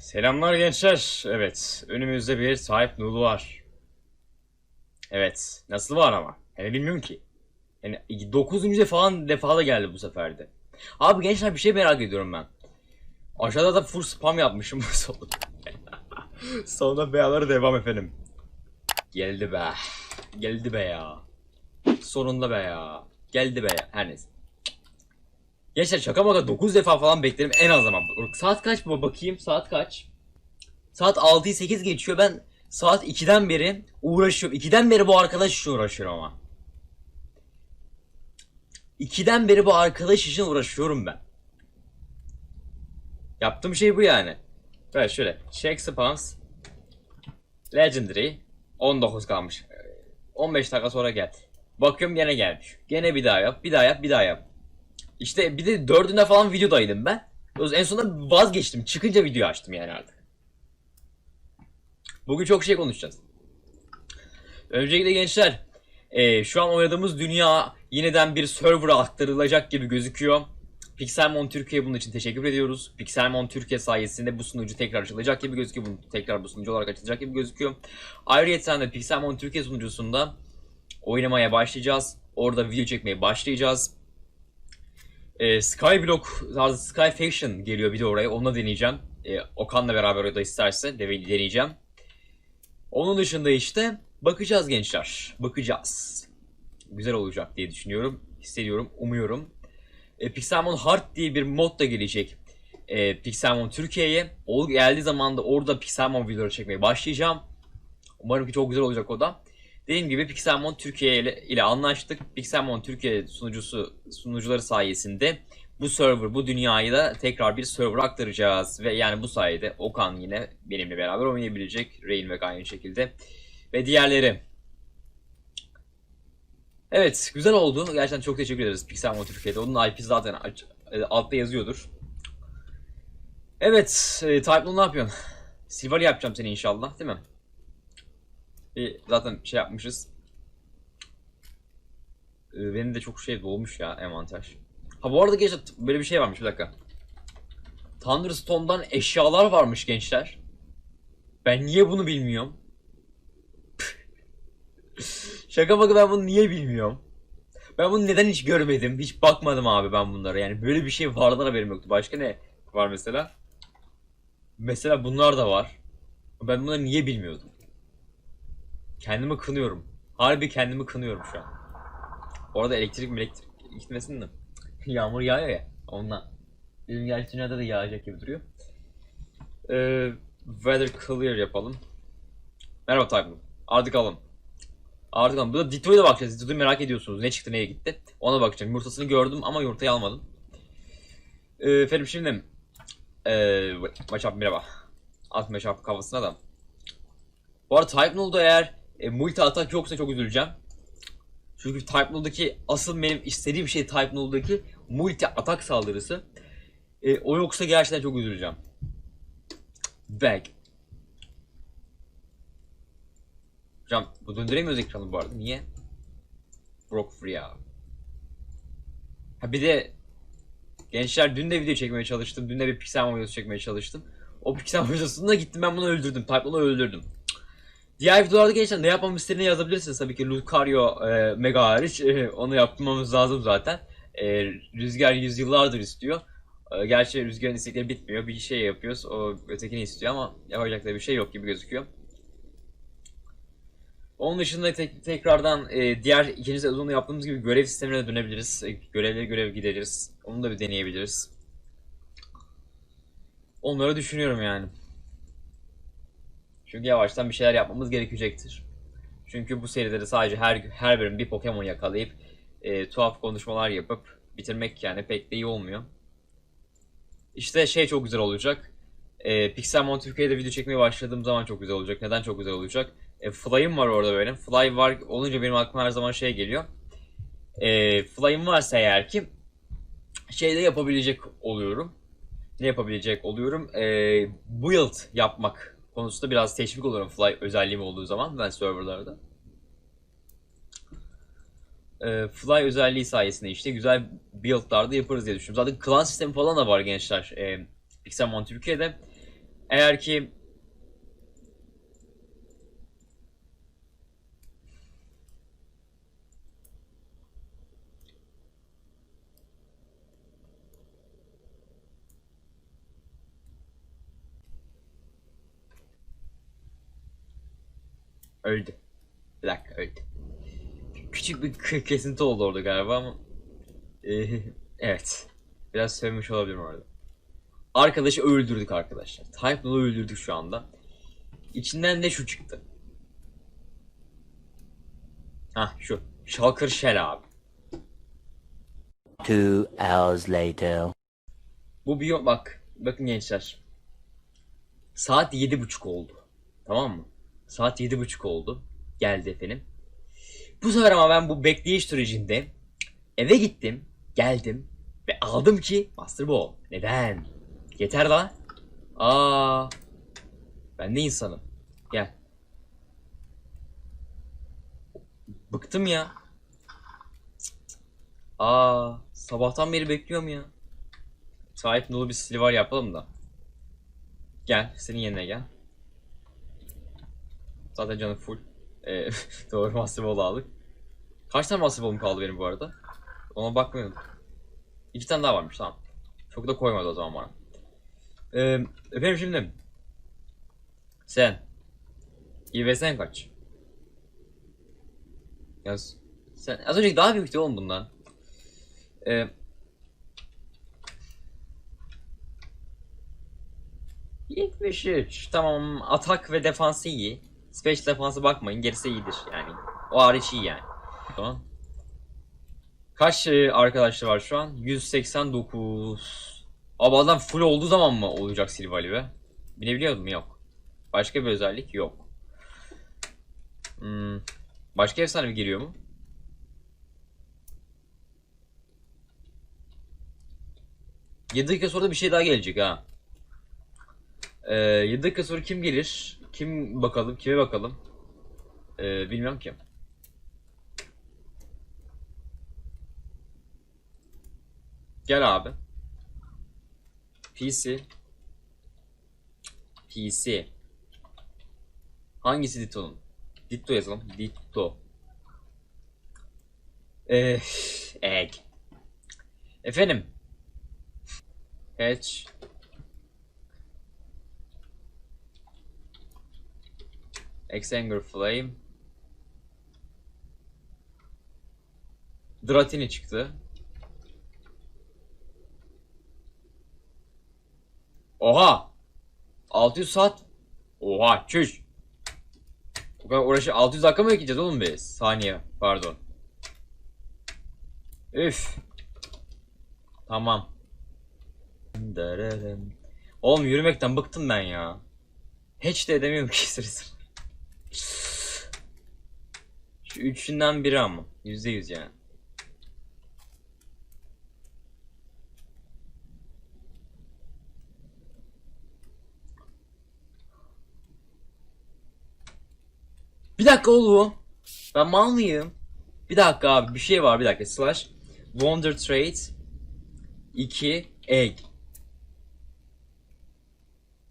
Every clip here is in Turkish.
Selamlar gençler. Evet, önümüzde bir sahip nulu var. Evet, nasıl var ama? Yani bilmiyorum ki. Yani 9. defa defada geldi bu seferde. Abi gençler bir şey merak ediyorum ben. Aşağıda da full spam yapmışım. Sonunda beyaları devam efendim. Geldi be. Geldi be ya. Sonunda be ya. Geldi be ya. Her neyse. Gençler şaka maka 9 defa falan beklerim en az zaman. Saat kaç mı bakayım saat kaç? Saat 6'yı 8 geçiyor ben saat 2'den beri uğraşıyorum. 2'den beri bu arkadaş için uğraşıyorum ama. 2'den beri bu arkadaş için uğraşıyorum ben. Yaptığım şey bu yani. Böyle şöyle. Check spams. Legendary. 19 kalmış. 15 dakika sonra gel. Bakıyorum gene gelmiş. Gene bir daha yap. Bir daha yap. Bir daha yap. İşte bir de dördüne falan videodaydım ben. En sonunda vazgeçtim. Çıkınca video açtım yani artık. Bugün çok şey konuşacağız. Öncelikle gençler, eee, şu an oynadığımız dünya yeniden bir server'a aktarılacak gibi gözüküyor. Pixelmon Türkiye bunun için teşekkür ediyoruz. Pixelmon Türkiye sayesinde bu sunucu tekrar açılacak gibi gözüküyor. Bunu tekrar bu sunucu olarak açılacak gibi gözüküyor. Ayrıca de Pixelmon Türkiye sunucusunda oynamaya başlayacağız. Orada video çekmeye başlayacağız. Ee, Skyblock tarzı Sky Faction geliyor bir de oraya. Onu da deneyeceğim. Ee, Okan'la beraber o da isterse de deneyeceğim. Onun dışında işte bakacağız gençler. Bakacağız. Güzel olacak diye düşünüyorum. Hissediyorum. Umuyorum. E, Pixelmon Heart diye bir mod da gelecek. E, Pixelmon Türkiye'ye. O geldiği zaman da orada Pixelmon videoları çekmeye başlayacağım. Umarım ki çok güzel olacak o da. Dediğim gibi Pixelmon Türkiye ile, ile anlaştık. Pixelmon Türkiye sunucusu sunucuları sayesinde bu server, bu dünyayı da tekrar bir server aktaracağız. Ve yani bu sayede Okan yine benimle beraber oynayabilecek. Rain ve aynı şekilde. Ve diğerleri. Evet, güzel oldu. Gerçekten çok teşekkür ederiz Pixelmon Türkiye'de. Onun IP zaten e, altta yazıyordur. Evet, e, Type'lı ne yapıyorsun? Silver yapacağım seni inşallah, değil mi? E, zaten şey yapmışız. E, benim de çok şey dolmuş ya envanter. Ha bu arada gençler böyle bir şey varmış bir dakika. Thunderstone'dan eşyalar varmış gençler. Ben niye bunu bilmiyorum? Şaka baka ben bunu niye bilmiyorum? Ben bunu neden hiç görmedim? Hiç bakmadım abi ben bunlara. Yani böyle bir şey vardan haberim yoktu. Başka ne var mesela? Mesela bunlar da var. Ben bunları niye bilmiyordum? Kendimi kınıyorum. Harbi kendimi kınıyorum şu an. Orada elektrik elektrik gitmesin de. Yağmur yağıyor ya ondan. Bizim gerçi dünyada da yağacak gibi duruyor. Ee, weather clear yapalım. Merhaba Tayfun. Artık alın. Artık alın. Bu da da bakacağız. Ditto'yu merak ediyorsunuz. Ne çıktı neye gitti. Ona bakacağım. Yumurtasını gördüm ama yumurtayı almadım. Ee, efendim şimdi. Ee, maçap merhaba. At maçap kafasına da. Bu arada Type Null'da eğer e, multi atak yoksa çok üzüleceğim. Çünkü Type Null'daki asıl benim istediğim şey Type Null'daki multi atak saldırısı. E, o yoksa gerçekten çok üzüleceğim. Bag. Hocam bu döndüremiyoruz ekranı bu arada. Niye? Broke free ya. Ha bir de gençler dün de video çekmeye çalıştım. Dün de bir Pixelmon videosu çekmeye çalıştım. O Pixelmon videosunda gittim ben bunu öldürdüm. Type'ını öldürdüm. Diğer videolarda gençler ne yapmamı istediğini yazabilirsiniz tabii ki Lucario e, Mega hariç e, onu yapmamız lazım zaten. E, Rüzgar yüzyıllardır istiyor. E, gerçi Rüzgar'ın istekleri bitmiyor. Bir şey yapıyoruz. O ötekini istiyor ama yapacak da bir şey yok gibi gözüküyor. Onun dışında tek- tekrardan e, diğer ikinci sezonda yaptığımız gibi görev sistemine dönebiliriz. E, görevleri görev gideriz. Onu da bir deneyebiliriz. Onları düşünüyorum yani. Çünkü yavaştan bir şeyler yapmamız gerekecektir. Çünkü bu seride de sadece her her bölüm bir Pokemon yakalayıp e, tuhaf konuşmalar yapıp bitirmek yani pek de iyi olmuyor. İşte şey çok güzel olacak. E, Pixelmon Türkiye'de video çekmeye başladığım zaman çok güzel olacak. Neden çok güzel olacak? E, Fly'ım var orada benim. Fly var olunca benim aklıma her zaman şey geliyor. E, Fly'ım varsa eğer ki şeyde yapabilecek oluyorum. Ne yapabilecek oluyorum? E, build yapmak konusunda biraz teşvik olurum Fly özelliğim olduğu zaman ben serverlarda. Ee, Fly özelliği sayesinde işte güzel build'larda yaparız diye düşünüyorum. Zaten klan sistemi falan da var gençler. Ee, Pixelmon Türkiye'de. Eğer ki öldü. Bir dakika öldü. Küçük bir kesinti oldu orada galiba ama Ee, evet. Biraz sövmüş olabilirim orada. Arkadaşı öldürdük arkadaşlar. Type Null'u öldürdük şu anda. İçinden de şu çıktı. Hah şu. Shulker Shell abi. Two hours later. Bu biyo bak. Bakın gençler. Saat yedi buçuk oldu. Tamam mı? Saat yedi buçuk oldu. Geldi efendim. Bu sefer ama ben bu bekleyiş sürecinde eve gittim. Geldim. Ve aldım ki Master Ball. Neden? Yeter lan. Aa. Ben de insanım. Gel. Bıktım ya. Aa, sabahtan beri bekliyorum ya. Sahip dolu bir silver yapalım da. Gel, senin yerine gel. Zaten canım full. Ee, doğru Ball aldık. Kaç tane Ball'um kaldı benim bu arada? Ona bakmıyorum. İki tane daha varmış tamam. Çok da koymadı o zaman bana. Ee, efendim şimdi. Sen. İVS'n kaç? Yaz. Sen az önceki daha büyüktü oğlum bundan. Ee, ...73. Tamam atak ve defansı iyi. Special defansı bakmayın gerisi iyidir yani. O hariç iyi yani. Tamam. Kaç e, arkadaşlar var şu an? 189. Abi adam full olduğu zaman mı olacak Silvali be? Bilebiliyor mu? Yok. Başka bir özellik yok. Hmm. Başka efsane mi giriyor mu? Yedi dakika sonra da bir şey daha gelecek ha. Ee, 7 dakika sonra kim gelir? Kim bakalım? Kime bakalım? Ee, bilmiyorum ki. Gel abi. PC. PC. Hangisi Ditto'nun? Ditto yazalım. Ditto. Eee, egg. Efendim. Hatch. Exanger Flame. Dratini çıktı. Oha! 600 saat. Oha çüş. O kadar uğraşı 600 dakika mı bekleyeceğiz oğlum biz? Saniye pardon. Üf. Tamam. Oğlum yürümekten bıktım ben ya. Hiç de edemiyorum ki sıra sıra. Şu üçünden biri ama. Yüzde yüz yani. Bir dakika oğlum. Ben mal mıyım? Bir dakika abi bir şey var bir dakika. Slash Wonder Trade 2 Egg.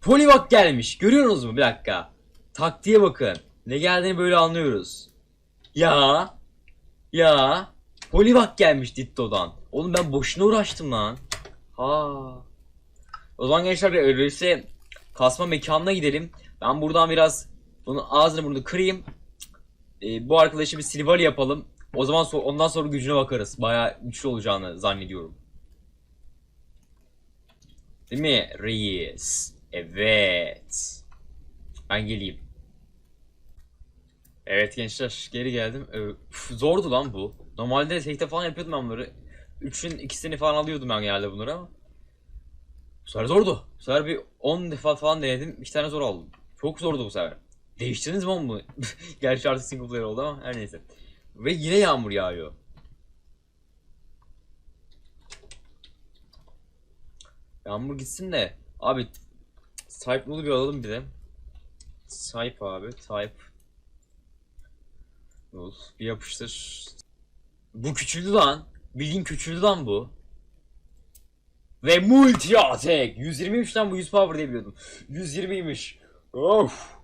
Polybag gelmiş. Görüyorsunuz mu? Bir dakika. Taktiğe bakın. Ne geldiğini böyle anlıyoruz. Ya. Ya. Polybag gelmiş Ditto'dan. Oğlum ben boşuna uğraştım lan. Ha. O zaman gençler öyleyse kasma mekanına gidelim. Ben buradan biraz bunun ağzını bunu kırayım. Ee, bu arkadaşı bir silver yapalım. O zaman so- ondan sonra gücüne bakarız. Bayağı güçlü olacağını zannediyorum. Değil mi reis? Evet. Ben geleyim. Evet gençler geri geldim. Ee, üf, zordu lan bu. Normalde tekte falan yapıyordum ben bunları. Üçün ikisini falan alıyordum ben genelde bunları ama. Bu sefer zordu. Bu sefer bir 10 defa falan denedim. iki tane zor aldım. Çok zordu bu sefer. Değiştirdiniz mi bunu? Gerçi artık single player oldu ama her neyse. Ve yine yağmur yağıyor. Yağmur gitsin de. Abi Type Null'u bir alalım bir de. Type abi. Type. Null. Bir yapıştır. Bu küçüldü lan. Bildiğin küçüldü lan bu. Ve multi attack. 120'ymiş bu 100 power diye biliyordum. 120'ymiş. Of.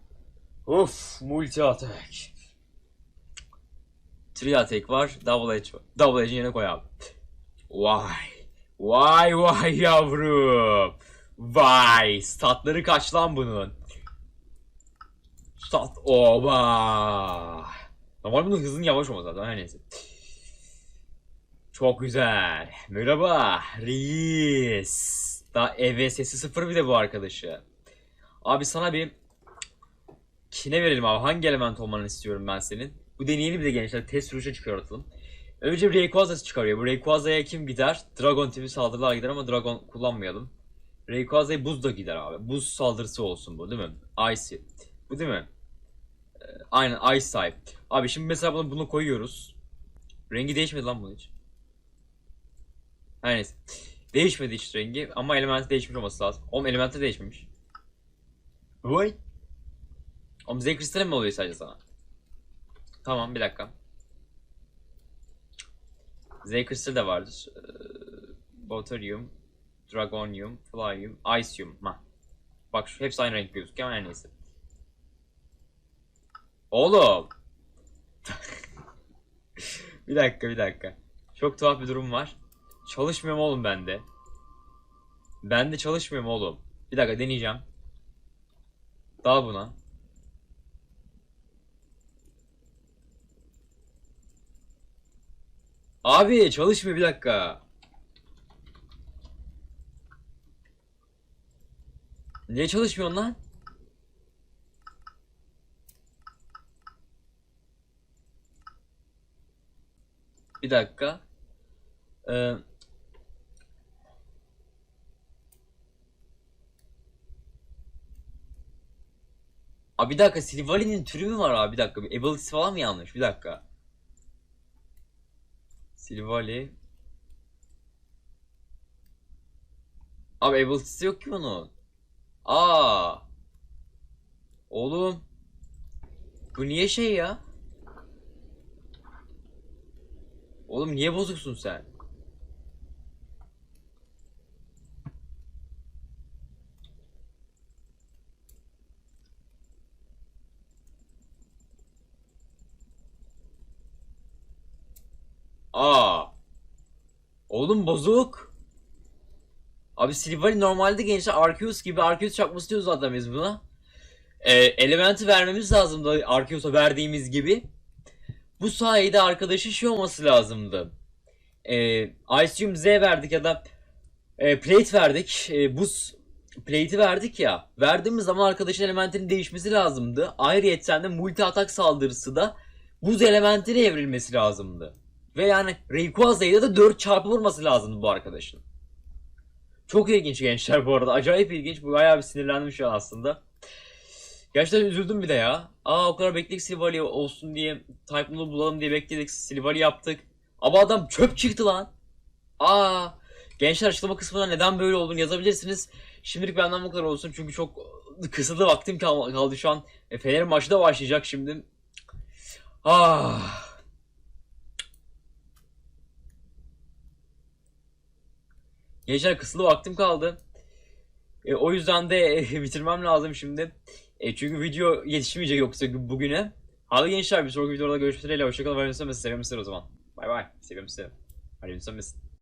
Of multi attack. Three attack var. Double edge var. Double edge'in yerine koy abi. Vay. Vay vay yavrum. Vay. Statları kaç lan bunun? Stat. Oba. Normal bunun hızının yavaş olması zaten. Her neyse. Çok güzel. Merhaba. Reis. Daha EV sesi sıfır bir de bu arkadaşı. Abi sana bir kine verelim abi. Hangi element olmanı istiyorum ben senin? Bu deneyelim bir de gençler. Test sürüşe çıkartalım. Önce bir Rayquaza çıkarıyor. Bu Rayquaza'ya kim gider? Dragon tipi saldırılar gider ama Dragon kullanmayalım. Rayquaza'ya buz da gider abi. Buz saldırısı olsun bu değil mi? Icy. Bu değil mi? Aynen Ice type. Abi şimdi mesela bunu, bunu koyuyoruz. Rengi değişmedi lan bunun hiç. Her neyse. Değişmedi hiç rengi ama elementi değişmiş olması lazım. Oğlum elementi değişmemiş. Vay. Oğlum Z kristali mi oluyor sadece sana? Tamam bir dakika. Z kristali de vardır. Ee, Dragonium, Flyum, Icium. Ha. Bak şu hepsi aynı renk gözüküyor ama her neyse. Oğlum. bir dakika bir dakika. Çok tuhaf bir durum var. Çalışmıyor mu oğlum bende? Bende çalışmıyor mu oğlum? Bir dakika deneyeceğim. Dal buna. Abi çalışmıyor bir dakika. Niye çalışmıyor lan? Bir dakika. Ee, Abi bir dakika Silvali'nin türü mü var abi bir dakika. Ability falan mı yanlış? Bir dakika. Silvali. Abi ability'si yok ki onun. Aa. Oğlum. Bu niye şey ya? Oğlum niye bozuksun sen? Aa. Oğlum bozuk. Abi Silvally normalde gençler Arceus gibi Arceus çakması diyoruz zaten biz buna. Ee, elementi vermemiz lazımdı Arceus'a verdiğimiz gibi. Bu sayede arkadaşı şey olması lazımdı. Ee, Icium Z verdik ya da e, Plate verdik. E, buz Plate'i verdik ya. Verdiğimiz zaman arkadaşın elementinin değişmesi lazımdı. Ayrıyeten de multi atak saldırısı da buz elementine evrilmesi lazımdı. Ve yani Rayquaza'ya da 4 çarpı vurması lazımdı bu arkadaşın. Çok ilginç gençler bu arada. Acayip ilginç. Bu bayağı bir sinirlendim şu an aslında. Gerçekten üzüldüm bir de ya. Aa o kadar bekledik Silvally olsun diye. Type'ını bulalım diye bekledik. Silvally yaptık. Ama adam çöp çıktı lan. Aa. Gençler açıklama kısmına neden böyle olduğunu yazabilirsiniz. Şimdilik benden bu kadar olsun. Çünkü çok kısıtlı vaktim kal- kaldı şu an. E, Fener maçı da başlayacak şimdi. Ah. Gençler kısıtlı vaktim kaldı. E, o yüzden de bitirmem lazım şimdi. E, çünkü video yetişmeyecek yoksa bugüne. Hadi gençler bir sonraki videoda görüşmek dileğiyle. Hoşçakalın. Var mısın? Seviyorum o zaman. Bay bay. Seviyorum sizi. Hadi mısın?